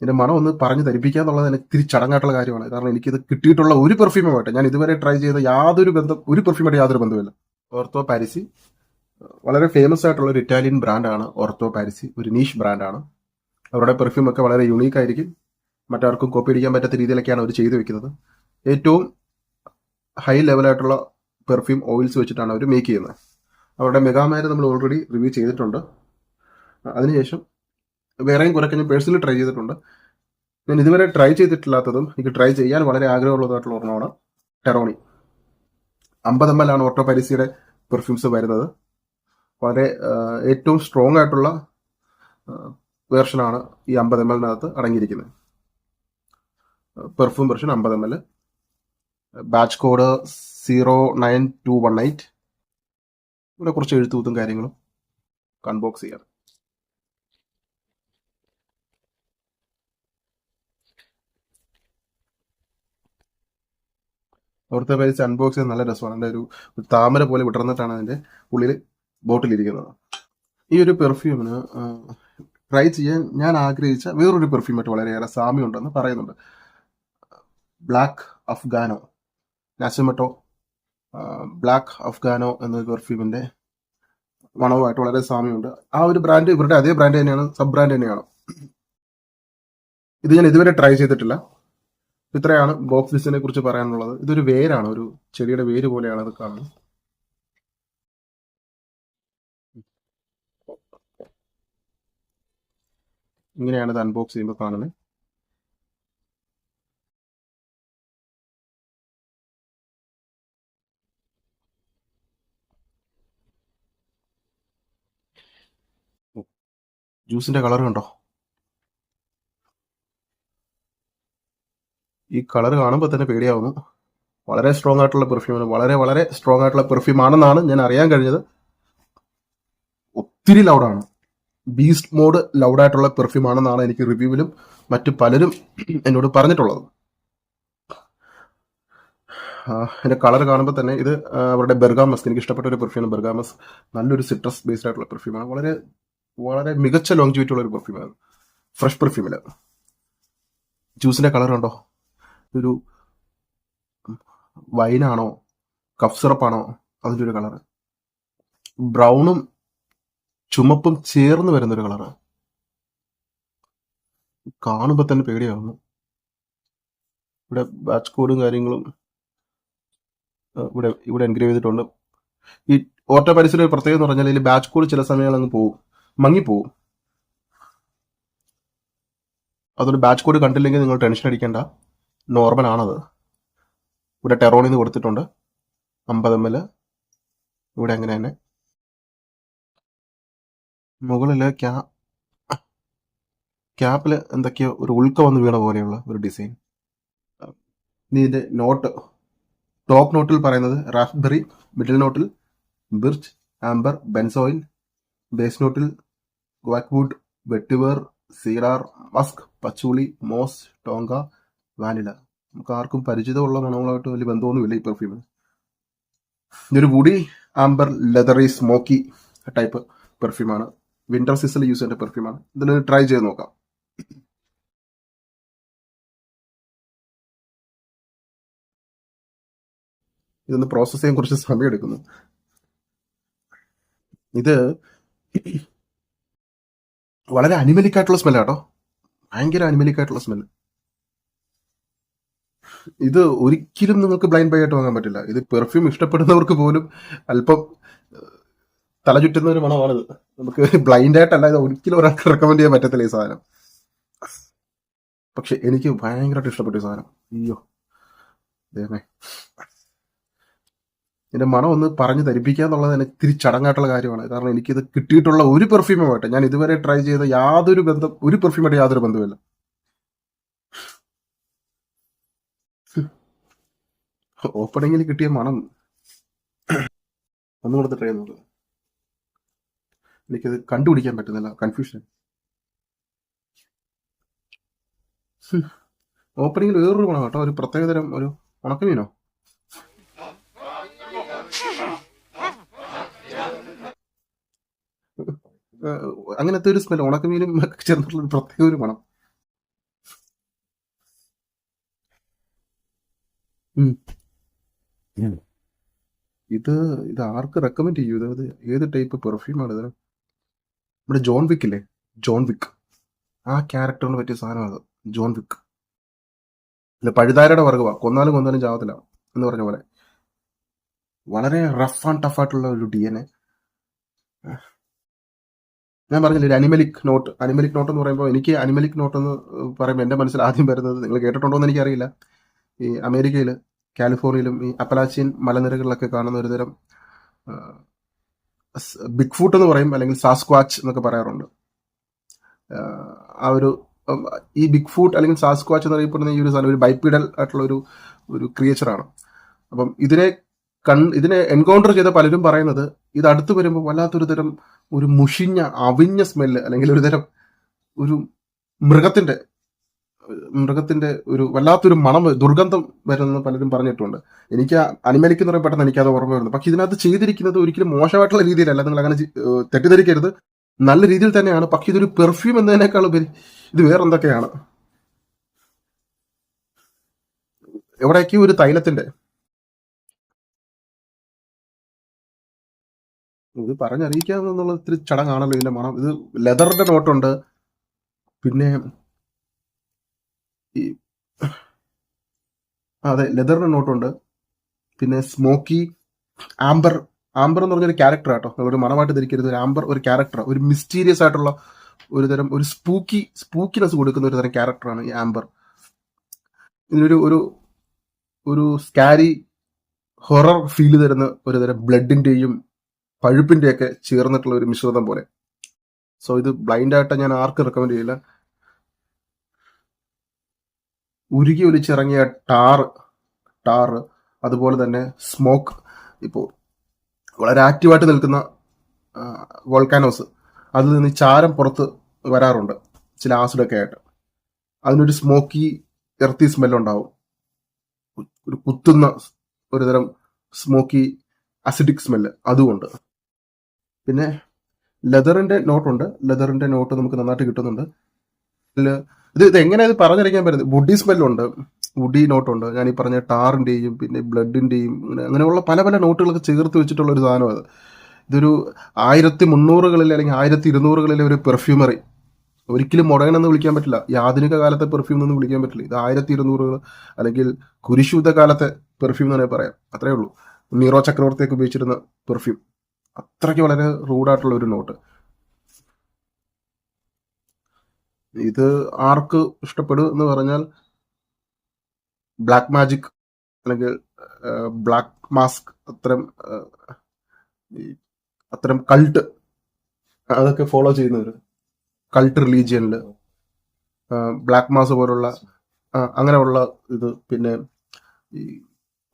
ഇതിന്റെ മണം ഒന്ന് പറഞ്ഞു ധരിപ്പിക്കുക എന്നുള്ളത് എനിക്ക് ഇത്തിരി ചടങ്ങായിട്ടുള്ള കാര്യമാണ്. കാരണം എനിക്കിത് കിട്ടിയിട്ടുള്ള ഒരു പെർഫ്യൂമുമായിട്ട് ഞാൻ ഇതുവരെ ട്രൈ ചെയ്ത യാതൊരു ബന്ധം ഒരു പെർഫ്യൂമായിട്ട് യാതൊരു ബന്ധമില്ല ഓർത്തോ പാരിസി വളരെ ഫേമസ് ആയിട്ടുള്ള ഒരു ഇറ്റാലിയൻ ബ്രാൻഡാണ് ഓർത്തോ പാരിസി ഒരു നീഷ് ബ്രാൻഡാണ് അവരുടെ പെർഫ്യൂം ഒക്കെ വളരെ യുണീക്ക് ആയിരിക്കും. മറ്റാർക്കും കോപ്പി അടിക്കാൻ പറ്റാത്ത രീതിയിലൊക്കെയാണ് അവർ ചെയ്തു വെക്കുന്നത്. ഏറ്റവും ഹൈ ലെവലായിട്ടുള്ള പെർഫ്യൂം ഓയിൽസ് വെച്ചിട്ടാണ് അവർ മേക്ക് ചെയ്യുന്നത്. അവരുടെ മെഗാമാര് നമ്മൾ ഓൾറെഡി റിവ്യൂ ചെയ്തിട്ടുണ്ട്. അതിനുശേഷം വേറെയും കുറേയൊക്കെ ഞാൻ പേഴ്സണലി ട്രൈ ചെയ്തിട്ടുണ്ട്. ഞാൻ ഇതുവരെ ട്രൈ ചെയ്തിട്ടില്ലാത്തതും എനിക്ക് ട്രൈ ചെയ്യാൻ വളരെ ആഗ്രഹമുള്ളതായിട്ടുള്ള ഒരെണ്ണമാണ് ടെറോണി അമ്പത് എം എൽ ആണ് ഓട്ടോ പരിസിയുടെ പെർഫ്യൂംസ് വരുന്നത്. വളരെ ഏറ്റവും സ്ട്രോങ് ആയിട്ടുള്ള വേർഷനാണ് ഈ അമ്പത് എം എല്ലിനകത്ത് അടങ്ങിയിരിക്കുന്നത്. പെർഫ്യൂം വെർഷൻ അമ്പത് M L batch code zero nine two one eight ഇവിടെ കുറച്ച് എഴുത്തുകൂത്തും കാര്യങ്ങളും. കൺബോക്സ് ചെയ്യാം. അവിടുത്തെ പേര് അൺബോക്സ് ചെയ്ത് നല്ല രസമാണ്. ഒരു ഒരു താമര പോലെ വിടർന്നിട്ടാണ് അതിന്റെ ഉള്ളിൽ ബോട്ടിലിരിക്കുന്നത്. ഈ ഒരു പെർഫ്യൂമിന് ട്രൈ ചെയ്യാൻ ഞാൻ ആഗ്രഹിച്ച വേറൊരു പെർഫ്യൂമായിട്ട് വളരെയേറെ സാമ്യമുണ്ടെന്ന് പറയുന്നുണ്ട്. ബ്ലാക്ക് അഫ്ഗാനോ നാസിമട്ടോ ബ്ലാക്ക് അഫ്ഗാനോ എന്ന പെർഫ്യൂമിന്റെ മണവുമായിട്ട് വളരെ സാമ്യമുണ്ട്. ആ ഒരു ബ്രാൻഡ് ഇവരുടെ അതേ ബ്രാൻഡ് തന്നെയാണ് സബ് ബ്രാൻഡ് തന്നെയാണ്. ഇത് ഞാൻ ഇതുവരെ ട്രൈ ചെയ്തിട്ടില്ല. ഇത്രയാണ് ബോക്സ് ലിസ്റ്റിനെ കുറിച്ച് പറയാനുള്ളത്. ഇതൊരു വേരാണ് ഒരു ചെടിയുടെ വേര് പോലെയാണ് അത് കാണുന്നത്. ഇങ്ങനെയാണ് ഇത് അൺബോക്സ് ചെയ്യുമ്പോൾ കാണുന്നത്. ജ്യൂസിന്റെ കളർ കണ്ടോ? ഈ കളർ കാണുമ്പോൾ തന്നെ പേടിയാവുന്നു. വളരെ സ്ട്രോങ് ആയിട്ടുള്ള പെർഫ്യൂമാണ് വളരെ വളരെ സ്ട്രോങ് ആയിട്ടുള്ള പെർഫ്യൂം ആണെന്നാണ് ഞാൻ അറിയാൻ കഴിഞ്ഞത്. ഒത്തിരി ലൗഡാണ് ബീസ്റ്റ് മോഡ് ലൗഡായിട്ടുള്ള പെർഫ്യൂം ആണെന്നാണ് എനിക്ക് റിവ്യൂവിലും മറ്റു പലരും എന്നോട് പറഞ്ഞിട്ടുള്ളത്. എന്റെ കളർ കാണുമ്പോൾ തന്നെ ഇത് അവരുടെ ബെർഗാമസ് എനിക്ക് ഇഷ്ടപ്പെട്ട ഒരു പെർഫ്യൂമാണ് ബെർഗാമസ് നല്ലൊരു സിട്രസ് ബേസ്ഡ് ആയിട്ടുള്ള പെർഫ്യൂമാണ് വളരെ വളരെ മികച്ച ലോങ്ജിവിറ്റി ഉള്ള ഒരു പെർഫ്യൂമാണ് ഫ്രഷ് പെർഫ്യൂമിൽ ജ്യൂസിന്റെ കളർ കണ്ടോ ഒരു വൈനാണോ കഫ് സിറപ്പാണോ അതിന്റെ ഒരു കളറ്. ബ്രൗണും ചുമപ്പും ചേർന്ന് വരുന്നൊരു കളറ്. കാണുമ്പോൾ തന്നെ പേടിയാവുന്നു. ഇവിടെ ബാച്ച് കോഡും കാര്യങ്ങളും ഇവിടെ ഇവിടെ എൻഗ്രേവ് ചെയ്തിട്ടുണ്ട്. ഈ ഓട്ടോ ഒരു പ്രത്യേകത എന്ന് പറഞ്ഞാൽ ഇതിൽ ബാച്ച് കോഡ് ചില സമയങ്ങളിൽ അങ്ങ് പോകും മങ്ങിപ്പോവും. അതുകൊണ്ട് ബാച്ച് കോഡ് കണ്ടില്ലെങ്കിൽ നിങ്ങൾ ടെൻഷൻ അടിക്കേണ്ട. നോർമൽ ആണത് ഇവിടെ ടെറോണിന്ന് കൊടുത്തിട്ടുണ്ട്. അമ്പത് എം എൽ ഇവിടെ അങ്ങനെ തന്നെ. മുകളിൽ ക്യാ ക്യാപ്പിൽ എന്തൊക്കെയോ ഒരു ഉൾക്ക വന്ന് വീണ പോലെയുള്ള ഒരു ഡിസൈൻ. ഇനി ഇതിന്റെ നോട്ട്. ടോപ്പ് നോട്ടിൽ പറയുന്നത് റാസ്ബെറി മിഡിൽ നോട്ടിൽ ബിർച്ച് ആംബർ ബെൻസോയിൻ ബേസ് നോട്ടിൽ guaiacwood vetiver cedar musk patchouli moss tonka vanilla. നമുക്ക് ആർക്കും പരിചിതമുള്ള മണങ്ങളായിട്ട് വലിയ ബന്ധമൊന്നുമില്ല ഈ പെർഫ്യൂമിന് ഇതൊരു woody amber leathery smoky type പെർഫ്യൂമാണ് winter സീസണിൽ യൂസ് ചെയ്യേണ്ട പെർഫ്യൂമാണ് ഇതിന് ട്രൈ ചെയ്ത് നോക്കാം. ഇതൊന്ന് പ്രോസസ് ചെയ്യാൻ കുറച്ച് സമയം എടുക്കുന്നു ഇത് വളരെ അനിമലിക്കായിട്ടുള്ള ആയിട്ടുള്ള സ്മെല്ല് കേട്ടോ. ഭയങ്കര അനിമലിക്കായിട്ടുള്ള സ്മെല്ല് ഇത് ഒരിക്കലും നിങ്ങൾക്ക് ബ്ലൈൻഡ് ബൈ ആയിട്ട് വാങ്ങാൻ പറ്റില്ല. ഇത് പെർഫ്യൂം ഇഷ്ടപ്പെടുന്നവർക്ക് പോലും അല്പം തല ചുറ്റുന്ന ഒരു മണമാണിത്. നമുക്ക് ബ്ലൈൻഡ് ആയിട്ടല്ല ഇത് ഒരിക്കലും ഒരാൾക്ക് റെക്കമെൻഡ് ചെയ്യാൻ പറ്റത്തില്ല ഈ സാധനം. പക്ഷെ എനിക്ക് ഭയങ്കരമായിട്ട് ഇഷ്ടപ്പെട്ടു ഈ സാധനം. അയ്യോ. എന്റെ മണം ഒന്ന് പറഞ്ഞു ധരിപ്പിക്കുക എന്നുള്ളത് എനിക്ക് ഇത്തിരി ചടങ്ങായിട്ടുള്ള കാര്യമാണ്. കാരണം എനിക്കിത് കിട്ടിയിട്ടുള്ള ഒരു പെർഫ്യൂമുമായിട്ട് ഞാൻ ഇതുവരെ ട്രൈ ചെയ്ത യാതൊരു ബന്ധം ഒരു പെർഫ്യൂമായിട്ട് യാതൊരു ബന്ധമില്ല ഓപ്പണിങ്ങിൽ കിട്ടിയ മണം ഒന്ന് കൊടുത്ത് ട്രൈ നോക്കുക എനിക്കത് കണ്ടുപിടിക്കാൻ പറ്റുന്നില്ല കൺഫ്യൂഷൻ ഓപ്പണിങ്ങിൽ വേറൊരു ഗുണം കേട്ടോ ഒരു പ്രത്യേകതരം ഒരു ഉണക്കമീനോ അങ്ങനത്തെ ഒരു സ്മെൽ ഉണക്കമീനും ചേർന്നിട്ടുള്ള ഒരു പ്രത്യേക ഒരു മണം. Mm. ഇത് ഇത് ആർക്ക് റെക്കമെൻഡ് ചെയ്യൂ? ഇത് ഏത് ടൈപ്പ് പെർഫ്യൂമാണ് ഇത്? നമ്മുടെ ജോൺ വിക്ക് ഇല്ലേ? ജോൺ വിക്ക് ആ ക്യാരക്ടറിന് പറ്റിയ സാധനമാണ് ജോൺ വിക്ക് ഇല്ല പഴുതാരയുടെ വർഗമാണ് കൊന്നാലും കൊന്നാലും ചാവത്തില്ല എന്ന് പറഞ്ഞ പോലെ. വളരെ റഫ് ആൻഡ് ടഫ് ആയിട്ടുള്ള ഒരു ഡി എൻ എ ഞാൻ പറഞ്ഞില്ല ഒരു അനിമലിക് നോട്ട് അനിമലിക് നോട്ട് എന്ന് പറയുമ്പോൾ എനിക്ക് അനിമലിക് നോട്ട് എന്ന് പറയുമ്പോൾ എന്റെ മനസ്സിൽ ആദ്യം വരുന്നത് നിങ്ങൾ കേട്ടിട്ടുണ്ടോ എന്ന് എനിക്കറിയില്ല. ഈ അമേരിക്കയിൽ കാലിഫോർണിയയിലും ഈ അപ്പലാച്ചിയൻ മലനിരകളിലൊക്കെ കാണുന്ന ഒരു തരം ബിഗ് ഫൂട്ട് എന്ന് പറയും അല്ലെങ്കിൽ സാസ്ക്വാച്ച് എന്നൊക്കെ പറയാറുണ്ട്. ആ, ആ ഒരു ഈ ബിഗ് ഫൂട്ട് അല്ലെങ്കിൽ സാസ്ക്വാച്ച് എന്ന് അറിയപ്പെടുന്ന ഈ ഒരു സാധനം ഒരു ബൈപ്പിഡൽ ആയിട്ടുള്ള ഒരു ഒരു ക്രിയേച്ചറാണ്. അപ്പം ഇതിനെ കൺ ഇതിനെ എൻകൗണ്ടർ ചെയ്ത പലരും പറയുന്നത് ഇത് അടുത്ത് വരുമ്പോൾ വല്ലാത്തൊരു തരം ഒരു മുഷിഞ്ഞ അവിഞ്ഞ സ്മെല്ല് അല്ലെങ്കിൽ ഒരു തരം ഒരു മൃഗത്തിന്റെ മൃഗത്തിന്റെ ഒരു വല്ലാത്തൊരു മണം ദുർഗന്ധം വരുന്നത് പലരും പറഞ്ഞിട്ടുണ്ട്. എനിക്ക് അനിമലിക്ക് പെട്ടെന്ന് എനിക്കത് ഓർമ്മ വരുന്നു. പക്ഷെ ഇതിനകത്ത് ചെയ്തിരിക്കുന്നത് ഒരിക്കലും മോശമായിട്ടുള്ള രീതിയിലല്ല. നിങ്ങൾ അങ്ങനെ തെറ്റിദ്ധരിക്കരുത്. നല്ല രീതിയിൽ തന്നെയാണ്. പക്ഷെ ഇതൊരു പെർഫ്യൂം എന്നതിനേക്കാൾ ഉപരി ഇത് വേറെ എന്തൊക്കെയാണ് എവിടേക്ക് ഒരു തൈലത്തിന്റെ. ഇത് പറഞ്ഞറിയിക്കാമെന്നുള്ള ഇത്തിരി ചടങ്ങാണല്ലോ ഇതിന്റെ മണം. ഇത് ലെതറിന്റെ നോട്ടുണ്ട് പിന്നെ ഈ അതെ ലെതറിന്റെ നോട്ടുണ്ട് പിന്നെ സ്മോക്കി ആംബർ ആംബർ എന്ന് പറഞ്ഞൊരു ക്യാരക്ടർ ആട്ടോ. ഒരു മണമായിട്ട് ധരിക്കരുത്. ഒരു ആംബർ ഒരു ക്യാരക്ടർ ഒരു മിസ്റ്റീരിയസ് ആയിട്ടുള്ള ഒരു തരം ഒരു സ്പൂക്കി സ്പൂക്കിനെസ് കൊടുക്കുന്ന ഒരു തരം ക്യാരക്ടറാണ് ഈ ആംബർ ഇതിനൊരു ഒരു ഒരു സ്കാരി ഹൊറർ ഫീൽ തരുന്ന ഒരു തരം ബ്ലഡിന്റെയും പഴുപ്പിന്റെയൊക്കെ ചേർന്നിട്ടുള്ള ഒരു മിശ്രിതം പോലെ. സോ ഇത് ബ്ലൈൻഡ് ആയിട്ട് ഞാൻ ആർക്കും റെക്കമെൻഡ് ചെയ്യില്ല. ഉരുകി ഒലിച്ചിറങ്ങിയ ടാർ ടാർ അതുപോലെ തന്നെ സ്മോക്ക് ഇപ്പോൾ വളരെ ആക്റ്റീവായിട്ട് നിൽക്കുന്ന വോൾക്കാനോസ് അതിൽ നിന്ന് ചാരം പുറത്ത് വരാറുണ്ട് ചില ആസിഡൊക്കെ ആയിട്ട്. അതിനൊരു സ്മോക്കി എർത്തി സ്മെല്ലുണ്ടാവും. ഒരു കുത്തുന്ന ഒരുതരം സ്മോക്കി അസിഡിക് സ്മെല്ല് അതുമുണ്ട് പിന്നെ ലെതറിന്റെ നോട്ടുണ്ട്. ലെതറിന്റെ നോട്ട് നമുക്ക് നന്നായിട്ട് കിട്ടുന്നുണ്ട്. ഇതിൽ ഇത് ഇത് എങ്ങനെ ഇത് പറഞ്ഞറിയിക്കാൻ പറ്റുന്നത്? വുഡി സ്മെല്ലുണ്ട് വുഡി നോട്ടുണ്ട് ഞാൻ ഈ പറഞ്ഞ ടാറിന്റെയും പിന്നെ ബ്ലഡിന്റെയും അങ്ങനെ അങ്ങനെയുള്ള പല പല നോട്ടുകളൊക്കെ ചേർത്ത് വെച്ചിട്ടുള്ള ഒരു സാധനം അത് ഇതൊരു ആയിരത്തി മുന്നൂറുകളിൽ അല്ലെങ്കിൽ ആയിരത്തി ഇരുന്നൂറുകളിലെ ഒരു പെർഫ്യൂമറി ഒരിക്കലും മുടങ്ങണമെന്ന് വിളിക്കാൻ പറ്റില്ല. ഈ ആധുനിക കാലത്തെ പെർഫ്യൂം എന്നൊന്നും വിളിക്കാൻ പറ്റില്ല. ഇത് ആയിരത്തി ഇരുന്നൂറുകൾ അല്ലെങ്കിൽ കുരിശുദ്ധ കാലത്തെ പെർഫ്യൂം എന്ന് തന്നെ പറയാം. അത്രേ ഉള്ളൂ. നീറോ ചക്രവർത്തിയൊക്കെ ഉപയോഗിച്ചിരുന്ന പെർഫ്യൂം അത്രയ്ക്ക് വളരെ റൂഡായിട്ടുള്ള ഒരു നോട്ട് ഇത് ആർക്ക് ഇഷ്ടപ്പെടും എന്ന് പറഞ്ഞാൽ ബ്ലാക്ക് മാജിക് അല്ലെങ്കിൽ ബ്ലാക്ക് മാസ്ക് അത്തരം അത്തരം കൾട്ട് അതൊക്കെ ഫോളോ ചെയ്യുന്നവർ കൾട്ട് റിലീജിയനിൽ ബ്ലാക്ക് മാസ് പോലുള്ള അങ്ങനെയുള്ള ഇത് പിന്നെ ഈ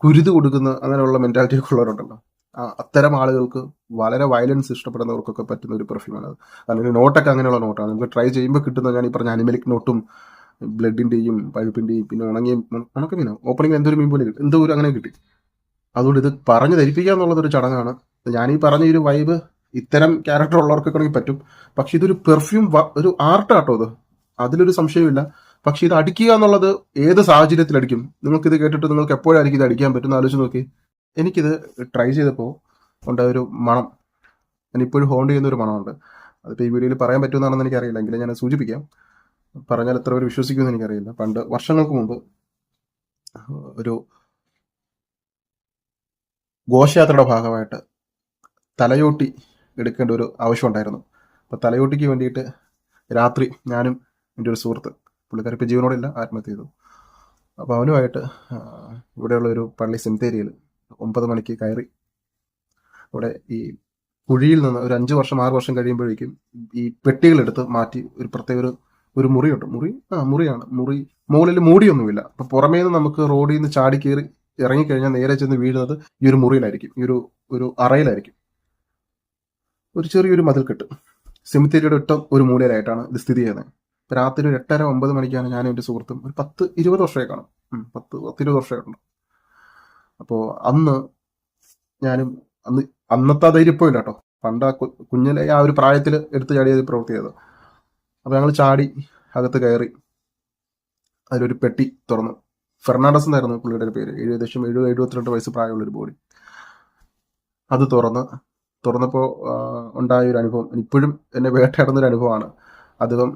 കുരുത് കൊടുക്കുന്ന അങ്ങനെയുള്ള മെന്റാലിറ്റി ഒക്കെ ഉള്ളവരുണ്ടല്ലോ. അത്തരം ആളുകൾക്ക് വളരെ വയലൻസ് ഇഷ്ടപ്പെടുന്നവർക്കൊക്കെ പറ്റുന്ന ഒരു പെർഫ്യൂമാണ് കാരണം നോട്ടൊക്കെ അങ്ങനെയുള്ള നോട്ടാണ്. നമുക്ക് ട്രൈ ചെയ്യുമ്പോൾ കിട്ടുന്ന ഞാൻ ഈ പറഞ്ഞ അനിമലിക് നോട്ടും ബ്ലഡിന്റെയും പഴുപ്പിന്റെയും പിന്നെ ഉണങ്ങിയ ഉണക്ക മീനോ? ഓപ്പണിംഗ് എന്തൊരു മീൻ പോലെ കിട്ടും. എന്തോ ഒരു അങ്ങനെ കിട്ടി. അതുകൊണ്ട് ഇത് പറഞ്ഞു ധരിപ്പിക്കുക എന്നുള്ളതൊരു ചടങ്ങാണ്. ഞാൻ ഈ പറഞ്ഞ ഒരു വൈബ് ഇത്തരം ക്യാരക്ടർ ഉള്ളവർക്കൊക്കെ പറ്റും. പക്ഷെ ഇതൊരു പെർഫ്യൂം ഒരു ആർട്ട് ആട്ടോ അത് അതിലൊരു സംശയമില്ല പക്ഷെ ഇത് അടിക്കുക എന്നുള്ളത് ഏത് സാഹചര്യത്തിൽ അടിക്കും നിങ്ങൾക്ക് ഇത് കേട്ടിട്ട് നിങ്ങൾക്ക് എപ്പോഴായിരിക്കും ഇത് അടിക്കാൻ പറ്റുന്ന ആലോചിച്ച് നോക്കി എനിക്കിത് ട്രൈ ചെയ്തപ്പോൾ ഉണ്ടായ ഒരു മണം. ഞാൻ ഇപ്പോഴും ഹോണ്ട് ചെയ്യുന്ന ഒരു മണമുണ്ട്. അതിപ്പോൾ ഈ വീഡിയോയിൽ പറയാൻ പറ്റുമെന്നാണെന്ന് എനിക്കറിയില്ല. എങ്കിലും ഞാൻ സൂചിപ്പിക്കാം. പറഞ്ഞാൽ എത്ര പേര് വിശ്വസിക്കുമെന്ന് എനിക്കറിയില്ല. പണ്ട് വർഷങ്ങൾക്ക് മുമ്പ് ഒരു ഘോഷയാത്രയുടെ ഭാഗമായിട്ട് തലയോട്ടി എടുക്കേണ്ട ഒരു ആവശ്യം ഉണ്ടായിരുന്നു. അപ്പോൾ തലയോട്ടിക്ക് വേണ്ടിയിട്ട് രാത്രി ഞാനും എന്റെ ഒരു സുഹൃത്ത് പുള്ളിക്കാരി ഇപ്പോൾ ജീവനോടില്ല ആത്മഹത്യ ചെയ്തു. അപ്പോൾ അവനുമായിട്ട് ഇവിടെയുള്ള ഒരു പള്ളി സെമിത്തേരിയിൽ ഒമ്പത് മണിക്ക് കയറി. അവിടെ ഈ കുഴിയിൽ നിന്ന് ഒരു അഞ്ച് വർഷം ആറ് വർഷം കഴിയുമ്പോഴേക്കും ഈ പെട്ടികളെടുത്ത് മാറ്റി ഒരു പ്രത്യേക ഒരു ഒരു മുറിയുണ്ട്. മുറി ആ മുറിയാണ്. മുറി മുകളിൽ മൂടിയൊന്നുമില്ല. അപ്പൊ പുറമേ നിന്ന് നമുക്ക് റോഡിൽ നിന്ന് ചാടി കയറി ഇറങ്ങിക്കഴിഞ്ഞാൽ നേരെ ചെന്ന് വീഴുന്നത് ഈ ഒരു മുറിയിലായിരിക്കും. ഈ ഒരു ഒരു അറയിലായിരിക്കും. ഒരു ചെറിയൊരു മതിൽക്കെട്ട്. സെമിത്തേരിയുടെ ഒറ്റ ഒരു മൂലയിലായിട്ടാണ് ഇത് സ്ഥിതി ചെയ്യുന്നത്. രാത്രി ഒരു എട്ടര ഒമ്പത് മണിക്കാണ് ഞാനും എന്റെ സുഹൃത്തും ഒരു പത്ത് ഇരുപത് വർഷമായി കാണും. പത്ത് പത്ത് ഇരുപത് വർഷമായിട്ടുണ്ട് അപ്പോൾ അന്ന് ഞാനും അന്ന് അന്നത്തെ ധൈര്യം ഇപ്പോൾ കേട്ടോ. പണ്ട് ആ കുഞ്ഞിലെ ആ ഒരു പ്രായത്തിൽ എടുത്തു ചാടിയത് പ്രവൃത്തി ചെയ്തത് അപ്പോൾ ഞങ്ങൾ ചാടി അകത്ത് കയറി അതിലൊരു പെട്ടി തുറന്നു. ഫെർണാണ്ടസ് എന്നായിരുന്നു പുള്ളിയുടെ പേര്. ഏകദേശം എഴുപത് എഴുപത്തിരണ്ട് വയസ്സ് പ്രായമുള്ള ഒരു ബോഡി. അത് തുറന്ന് തുറന്നപ്പോൾ ഉണ്ടായ ഒരു അനുഭവം ഇപ്പോഴും എന്നെ വേട്ടയാടുന്ന ഒരു അനുഭവമാണ്. അധികം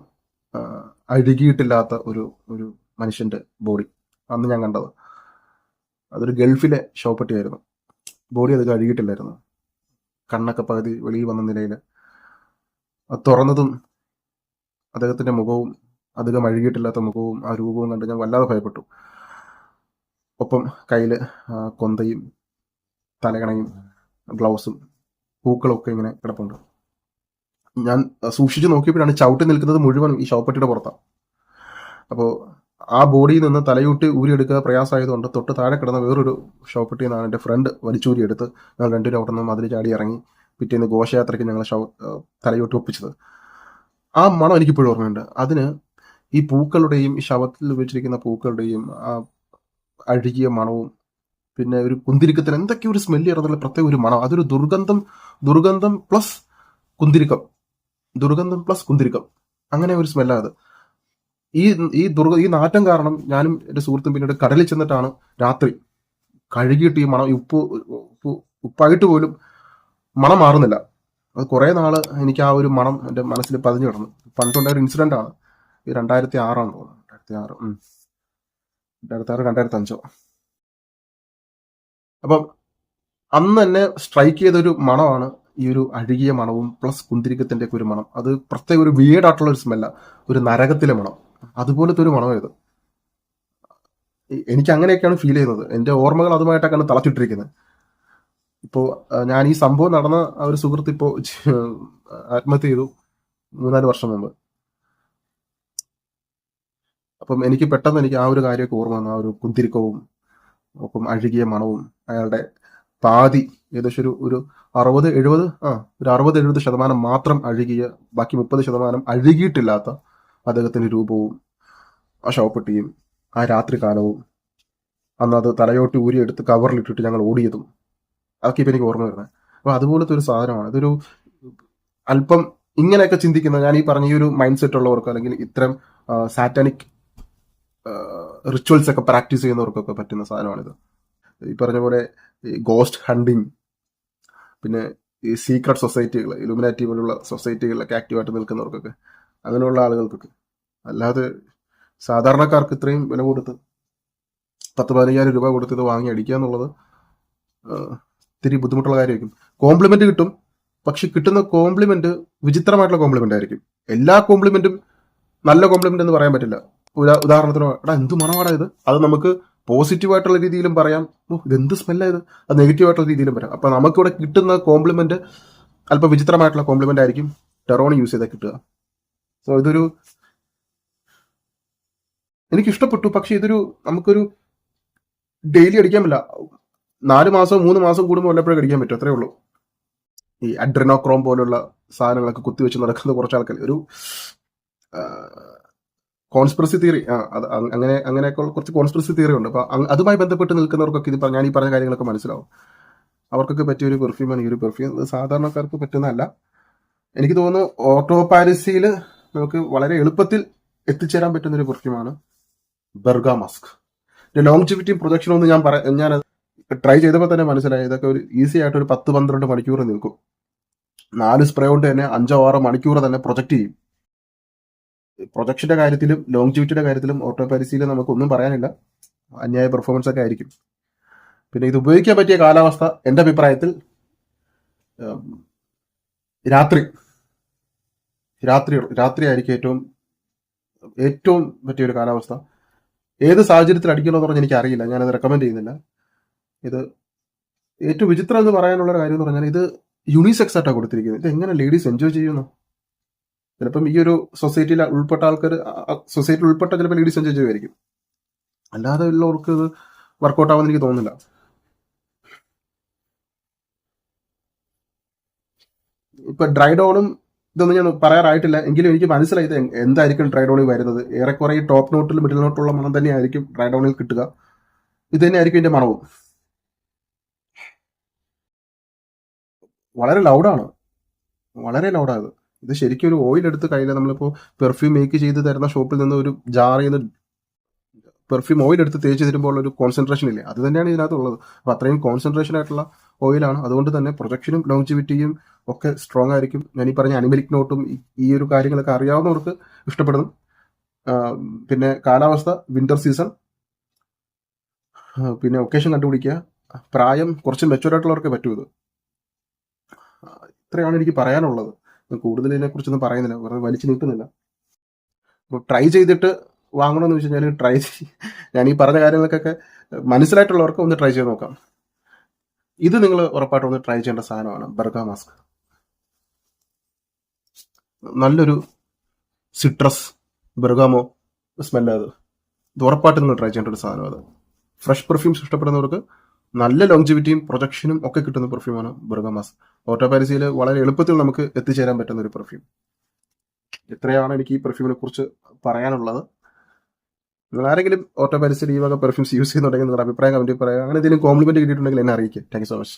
അഴുകിയിട്ടില്ലാത്ത ഒരു ഒരു മനുഷ്യന്റെ ബോഡി അന്ന് ഞാൻ കണ്ടത്. അതൊരു ഗൾഫിലെ ഷോപ്പറ്റിയായിരുന്നു ബോഡി അത് കഴുകിയിട്ടില്ലായിരുന്നു. കണ്ണൊക്കെ പകുതി വെളിയിൽ വന്ന നിലയിൽ അത് തുറന്നതും അദ്ദേഹത്തിന്റെ മുഖവും അധികം അഴുകിയിട്ടില്ലാത്ത മുഖവും ആ രൂപവും കണ്ട് ഞാൻ വല്ലാതെ ഭയപ്പെട്ടു. ഒപ്പം കയ്യിൽ കൊന്തയും തലകണയും ഗ്ലൗസും പൂക്കളൊക്കെ ഇങ്ങനെ കിടപ്പുണ്ട്. ഞാൻ സൂക്ഷിച്ചു നോക്കിയപ്പോഴാണ് ചവിട്ടി നിൽക്കുന്നത് മുഴുവൻ ഈ ഷോപ്പറ്റിയുടെ പുറത്താണ് അപ്പോൾ ആ ബോഡിയിൽ നിന്ന് തലയൂട്ടി ഊരിയെടുക്കുക പ്രയാസമായതുകൊണ്ട് തൊട്ട് താഴെ കിടന്ന വേറൊരു ഷോപ്പിട്ടിൽ നിന്നാണ് എന്റെ ഫ്രണ്ട് വലിച്ചൂരി എടുത്ത് ഞങ്ങൾ രണ്ടുപേരും അവിടെ നിന്ന് ചാടി ഇറങ്ങി പിറ്റേന്ന് ഘോഷയാത്രയ്ക്ക് ഞങ്ങൾ ഷോ തലയൂട്ടി ഒപ്പിച്ചത്. ആ മണം എനിക്കിപ്പോഴും ഓർമ്മയുണ്ട്. അതിന് ഈ പൂക്കളുടെയും ഈ ശവത്തിൽ ഉപയോഗിച്ചിരിക്കുന്ന പൂക്കളുടെയും ആ അഴുകിയ മണവും പിന്നെ ഒരു കുന്തിരിക്കത്തിന് എന്തൊക്കെയോ ഒരു സ്മെല്ല് ഇറന്നുള്ള പ്രത്യേക ഒരു മണം. അതൊരു ദുർഗന്ധം ദുർഗന്ധം പ്ലസ് കുന്തിരിക്കം. ദുർഗന്ധം പ്ലസ് കുന്തിരിക്കം. അങ്ങനെ ഒരു സ്മെല്ലാണ് അത്. ഈ ഈ ദുർഗ ഈ നാറ്റം കാരണം ഞാനും എന്റെ സുഹൃത്തും പിന്നീട് കടലിൽ ചെന്നിട്ടാണ് രാത്രി. കഴുകിയിട്ട് ഈ മണം ഉപ്പ് ഉപ്പ് ഉപ്പായിട്ട് പോലും മണം മാറുന്നില്ല. അത് കുറേ നാൾ എനിക്ക് ആ ഒരു മണം എന്റെ മനസ്സിൽ പതിഞ്ഞു കിടന്നു. പണ്ടുണ്ടായ ഒരു ഇൻസിഡന്റ് ആണ്. ഈ രണ്ടായിരത്തി ആറാണ് തോന്നുന്നത് രണ്ടായിരത്തി ആറ് രണ്ടായിരത്തി ആറ് രണ്ടായിരത്തി അഞ്ചോ അപ്പം അന്ന് തന്നെ സ്ട്രൈക്ക് ചെയ്തൊരു മണമാണ് ഈ ഒരു അഴുകിയ മണവും പ്ലസ് കുന്തിരിക്കത്തിന്റെ ഒക്കെ ഒരു മണം. അത് പ്രത്യേക ഒരു വീടായിട്ടുള്ള ഒരു സ്മെല്ല ഒരു നരകത്തിലെ മണം. അതുപോലത്തെ ഒരു മണമായത്. എനിക്ക് അങ്ങനെയൊക്കെയാണ് ഫീൽ ചെയ്യുന്നത്. എന്റെ ഓർമ്മകൾ അതുമായിട്ടൊക്കെയാണ് തളച്ചിട്ടിരിക്കുന്നത്. ഇപ്പോൾ ഞാൻ ഈ സംഭവം നടന്ന ആ ഒരു സുഹൃത്ത് ഇപ്പോൾ ആത്മഹത്യ ചെയ്തു മൂന്നാൽ വർഷം മുമ്പ്. അപ്പം എനിക്ക് പെട്ടെന്ന് എനിക്ക് ആ ഒരു കാര്യമൊക്കെ ഓർമ്മ വന്നു. ആ ഒരു കുന്തിരിക്കവും ഒപ്പം അഴുകിയ മണവും അയാളുടെ പാതി ഏകദേശം ഒരു ഒരു അറുപത് എഴുപത് ആ ഒരു അറുപത് എഴുപത് ശതമാനം മാത്രം അഴുകിയ ബാക്കി മുപ്പത് ശതമാനം അഴുകിയിട്ടില്ലാത്ത അദ്ദേഹത്തിന്റെ രൂപവും ആ ശവപ്പെട്ടിയും ആ രാത്രി കാലവും അന്ന് അത് തലയോട്ടി ഊരിയെടുത്ത് കവറിലിട്ടിട്ട് ഞങ്ങൾ ഓടിയതും. അതൊക്കെ ഇപ്പം എനിക്ക് ഓർമ്മ വരുന്നത്. അപ്പോൾ അതുപോലത്തെ ഒരു സാധനമാണ്. ഇതൊരു അല്പം ഇങ്ങനെയൊക്കെ ചിന്തിക്കുന്ന ഞാൻ ഈ പറഞ്ഞ ഈ ഒരു മൈൻഡ് സെറ്റ് ഉള്ളവർക്ക് അല്ലെങ്കിൽ ഇത്തരം സാറ്റാനിക് റിച്വൽസ് ഒക്കെ പ്രാക്ടീസ് ചെയ്യുന്നവർക്കൊക്കെ പറ്റുന്ന സാധനമാണിത്. ഈ പറഞ്ഞ പോലെ ഗോസ്റ്റ് ഹണ്ടിങ് പിന്നെ ഈ സീക്രട്ട് സൊസൈറ്റികൾ ഇലുമിനാറ്റി പോലുള്ള സൊസൈറ്റികളിലൊക്കെ ആക്റ്റീവായിട്ട് നിൽക്കുന്നവർക്കൊക്കെ അങ്ങനെയുള്ള ആളുകൾക്കൊക്കെ. അല്ലാതെ സാധാരണക്കാർക്ക് ഇത്രയും വില കൊടുത്ത് പത്ത് പതിനയ്യായിരം രൂപ കൊടുത്ത് ഇത് വാങ്ങി അടിക്കുക എന്നുള്ളത് ഇത്തിരി ബുദ്ധിമുട്ടുള്ള കാര്യമായിരിക്കും. കോംപ്ലിമെന്റ് കിട്ടും. പക്ഷെ കിട്ടുന്ന കോംപ്ലിമെന്റ് വിചിത്രമായിട്ടുള്ള കോംപ്ലിമെന്റ് ആയിരിക്കും. എല്ലാ കോംപ്ലിമെന്റും നല്ല കോംപ്ലിമെന്റ് എന്ന് പറയാൻ പറ്റില്ല. ഉദാ- ഉദാഹരണത്തിന് എടാ എന്ത് മണമാടാ ഇത്? അത് നമുക്ക് പോസിറ്റീവായിട്ടുള്ള രീതിയിലും പറയാം. ഓ ഇത് എന്ത് സ്മെല്ലാ ഇത്? അത് നെഗറ്റീവായിട്ടുള്ള രീതിയിലും പറയാം. അപ്പൊ നമുക്കിവിടെ കിട്ടുന്ന കോംപ്ലിമെന്റ് അല്പം വിചിത്രമായിട്ടുള്ള കോംപ്ലിമെന്റ് ആയിരിക്കും. ടെറോണി യൂസ് ചെയ്താൽ കിട്ടുക. സോ ഇതൊരു എനിക്ക് ഇഷ്ടപ്പെട്ടു പക്ഷെ ഇതൊരു നമുക്കൊരു ഡെയിലി അടിക്കാൻ പറ്റില്ല. നാല് മാസം മൂന്ന് മാസം കൂടുമ്പോൾ വല്ലപ്പോഴും അടിക്കാൻ പറ്റും. അത്രേ ഉള്ളൂ. ഈ അഡ്രിനോക്രോം പോലുള്ള സാധനങ്ങളൊക്കെ കുത്തിവെച്ച് നടക്കുന്ന കുറച്ച് ആൾക്കാർ. ഒരു കോൺസ്പിറസി തിയറി ആ അത് അങ്ങനെ അങ്ങനെയൊക്കെ കുറച്ച് കോൺസ്പിറസി തിയറി ഉണ്ട്. അപ്പൊ അതുമായി ബന്ധപ്പെട്ട് നിൽക്കുന്നവർക്കൊക്കെ ഇത് ഞാൻ ഈ പറഞ്ഞ കാര്യങ്ങളൊക്കെ മനസ്സിലാവും. അവർക്കൊക്കെ പറ്റിയ ഒരു പെർഫ്യൂമാണ് ഈ ഒരു പെർഫ്യൂം സാധാരണക്കാർക്ക് പറ്റുന്നതല്ല. എനിക്ക് തോന്നുന്നു ഓട്ടോ പാരിസിയിൽ നമുക്ക് വളരെ എളുപ്പത്തിൽ എത്തിച്ചേരാൻ പറ്റുന്ന ഒരു പെർഫ്യൂമാണ് ബെർഗ മസ്ക്. ലോങ്ജിവിറ്റിയും പ്രൊജക്ഷനും ഒന്നും ഞാൻ പറ ഞാൻ ട്രൈ ചെയ്തപ്പോൾ തന്നെ മനസ്സിലായി. ഇതൊക്കെ ഒരു ഈസി ആയിട്ട് ഒരു പത്ത് പന്ത്രണ്ട് മണിക്കൂർ നിൽക്കും. നാല് സ്പ്രേ കൊണ്ട് തന്നെ അഞ്ചോ ആറോ മണിക്കൂർ തന്നെ പ്രൊജക്ട് ചെയ്യും. പ്രൊജക്ഷന്റെ കാര്യത്തിലും ലോങ്ജിവിറ്റിയുടെ കാര്യത്തിലും ഓട്ടോ പാരിസിയിലും നമുക്കൊന്നും പറയാനില്ല. അന്യായ പെർഫോമൻസ് ഒക്കെ ആയിരിക്കും. പിന്നെ ഇത് ഉപയോഗിക്കാൻ പറ്റിയ കാലാവസ്ഥ എന്റെ അഭിപ്രായത്തിൽ രാത്രി. രാത്രി രാത്രി ആയിരിക്കും ഏറ്റവും ഏറ്റവും പറ്റിയ ഒരു കാലാവസ്ഥ. ഏത് സാഹചര്യത്തിൽ അടിക്കണമെന്ന് പറഞ്ഞാൽ എനിക്ക് അറിയില്ല ഞാനത് റെക്കമെൻഡ് ചെയ്യുന്നില്ല. ഇത് ഏറ്റവും വിചിത്രം എന്ന് പറയാനുള്ള കാര്യം എന്ന് പറഞ്ഞാൽ ഇത് യൂണിസെക്സ് ആയിട്ടാണ് കൊടുത്തിരിക്കുന്നത്. ഇത് എങ്ങനെ ലേഡീസ് എൻജോയ് ചെയ്യുന്നു? ചിലപ്പം ഈ ഒരു സൊസൈറ്റിയിൽ ഉൾപ്പെട്ട ആൾക്കാർ സൊസൈറ്റിയിൽ ഉൾപ്പെട്ട ചിലപ്പോൾ ലേഡീസ് എൻജോയ് ചെയ്യുമായിരിക്കും. അല്ലാതെ ഉള്ളവർക്ക് ഇത് വർക്കൗട്ട് ആവുമെന്ന് എനിക്ക് തോന്നുന്നില്ല. ഇപ്പൊ ഡ്രൈ ഡോണും ഇതൊന്നും ഞാൻ പറയാറായിട്ടില്ല. എങ്കിലും എനിക്ക് മനസ്സിലായത് എന്തായിരിക്കും ഡ്രൈ ഡോണിൽ വരുന്നത്. ഏറെക്കുറെ ഈ ടോപ്പ് നോട്ടിൽ മിഡിൽ നോട്ടുള്ള മണം തന്നെയായിരിക്കും ഡ്രൈ ഡോണിൽ കിട്ടുക. ഇത് തന്നെയായിരിക്കും ഇതിന്റെ മണവും. വളരെ ലൗഡാണ് വളരെ ലൗഡാണ് ഇത് ശരിക്കും ഒരു ഓയിൽ എടുത്ത് കയ്യിൽ നമ്മളിപ്പോ പെർഫ്യൂം മേക്ക് ചെയ്ത് തരുന്ന ഷോപ്പിൽ നിന്ന് ഒരു ജാറിൽ നിന്ന് പെർഫ്യൂം ഓയിൽ എടുത്ത് തേച്ച് തരുമ്പോൾ ഒരു കോൺസെൻട്രേഷൻ ഇല്ലേ? അത് തന്നെയാണ് ഇതിനകത്തുള്ളത്. അപ്പോൾ അത്രയും കോൺസെൻട്രേഷൻ ആയിട്ടുള്ള ഓയിലാണ് അതുകൊണ്ട് തന്നെ പ്രൊജക്ഷനും ലോങ്ജിവിറ്റിയും ഒക്കെ സ്ട്രോങ് ആയിരിക്കും. ഞാൻ ഈ പറഞ്ഞ അനിമലിക് നോട്ടും ഈ- ഒരു കാര്യങ്ങളൊക്കെ അറിയാവുന്നവർക്ക് ഇഷ്ടപ്പെടുന്നു പിന്നെ കാലാവസ്ഥ വിന്റർ സീസൺ പിന്നെ ഒക്കേഷൻ കണ്ടുപിടിക്കുക. പ്രായം കുറച്ച് മെച്ചുവർ ആയിട്ടുള്ളവർക്ക് പറ്റൂ ഇത്. ഇത്രയാണ് എനിക്ക് പറയാനുള്ളത്. കൂടുതൽ ഇതിനെക്കുറിച്ചൊന്നും പറയുന്നില്ല. വെറുതെ വലിച്ചു നീട്ടുന്നില്ല. അപ്പോൾ ട്രൈ ചെയ്തിട്ട് വാങ്ങണമെന്ന് വെച്ച് കഴിഞ്ഞാൽ ട്രൈ ഞാൻ ഈ പറഞ്ഞ കാര്യങ്ങൾക്കൊക്കെ മനസ്സിലായിട്ടുള്ളവർക്ക് ഒന്ന് ട്രൈ ചെയ്ത് നോക്കാം. ഇത് നിങ്ങൾ ഉറപ്പായിട്ടും ഒന്ന് ട്രൈ ചെയ്യേണ്ട സാധനമാണ് ബർഗ മാസ്ക്. നല്ലൊരു സിട്രസ് ബെർഗാമോ സ്മെല്ല് അത്. ഇത് ഉറപ്പായിട്ടും നിങ്ങൾ ട്രൈ ചെയ്യേണ്ട ഒരു സാധനം അത്. ഫ്രഷ് പെർഫ്യൂംസ് ഇഷ്ടപ്പെടുന്നവർക്ക് നല്ല ലോങ്ജിവിറ്റിയും പ്രൊജക്ഷനും ഒക്കെ കിട്ടുന്ന പെർഫ്യൂമാണ് ബെർഗാമാസ് ഓട്ടോ പാരിസിയിൽ വളരെ എളുപ്പത്തിൽ നമുക്ക് എത്തിച്ചേരാൻ പറ്റുന്ന ഒരു പെർഫ്യൂം ഇത്രയാണ് എനിക്ക് ഈ പെർഫ്യൂമിനെ കുറിച്ച് പറയാനുള്ളത്? നിങ്ങൾ ആരെങ്കിലും ഓട്ടോ പാരിസിൽ ഈ വക പെർഫ്യൂംസ് യൂസ് ചെയ്യുന്നുണ്ടെങ്കിൽ നിങ്ങളുടെ അഭിപ്രായം കമന്റ് പറയുക അങ്ങനെ എന്തെങ്കിലും കോംപ്ലിമെന്റ് കിട്ടിയിട്ടുണ്ടെങ്കിൽ എന്നെ അറിയിക്കുക താങ്ക് സോ മച്ച്